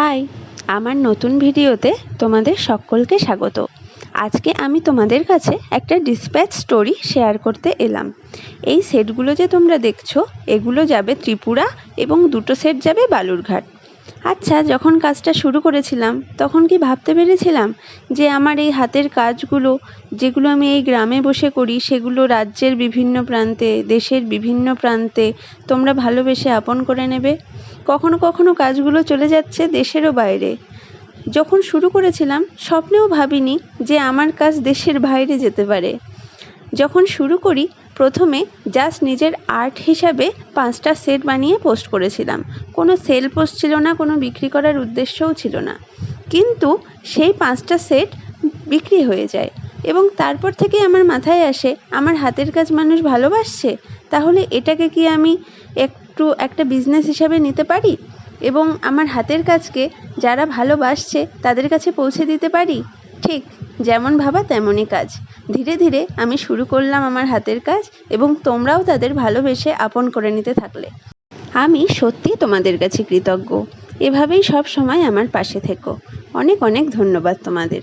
High, আমার নতুন ভিডিওতে তোমাদের সকলকে স্বাগত। আজকে আমি তোমাদের কাছে একটা ডিসপ্যাচ স্টোরি শেয়ার করতে এলাম। এই সেটগুলো যে তোমরা দেখছ, এগুলো যাবে ত্রিপুরা এবং দুটো সেট যাবে বালুরঘাট। আচ্ছা যখন কাজটা শুরু করেছিলাম, তখন কি ভাবতে পেরেছিলাম যে আমার এই হাতের কাজগুলো, যেগুলো আমি এই গ্রামে বসে করি, সেগুলো রাজ্যের বিভিন্ন প্রান্তে, দেশের বিভিন্ন প্রান্তে তোমরা ভালোবেসে আপন করে নেবে? কখনো কখনো কাজগুলো চলে যাচ্ছে দেশেরও বাইরে। যখন শুরু করেছিলাম, স্বপ্নেও ভাবিনি যে আমার কাজ দেশের বাইরে যেতে পারে। যখন শুরু করি প্রথমে জাস্ট নিজের আর্ট হিসাবে পাঁচটা সেট বানিয়ে পোস্ট করেছিলাম। কোনো সেল পোস্ট ছিল না, কোনো বিক্রি করার উদ্দেশ্যও ছিল না। কিন্তু সেই পাঁচটা সেট বিক্রি হয়ে যায় এবং তারপর থেকে আমার মাথায় আসে, আমার হাতের কাজ মানুষ ভালোবাসছে? তাহলে এটাকে কি আমি একটু একটা বিজনেস হিসাবে নিতে পারি? এবং আমার হাতের কাজকে যারা ভালোবাসছে তাদের কাছে পৌঁছে দিতে পারি? ঠিক, যেমন ভাবা তেমনই কাজ। ধীরে ধীরে আমি শুরু করলাম আমার হাতের কাজ এবং তোমরাও তাদের ভালোবেসে আপন করে নিতে থাকলে। আমি সত্যি তোমাদের কাছে কৃতজ্ঞ। এভাবেই সব সময় আমার পাশে থেকো। অনেক অনেক ধন্যবাদ তোমাদের।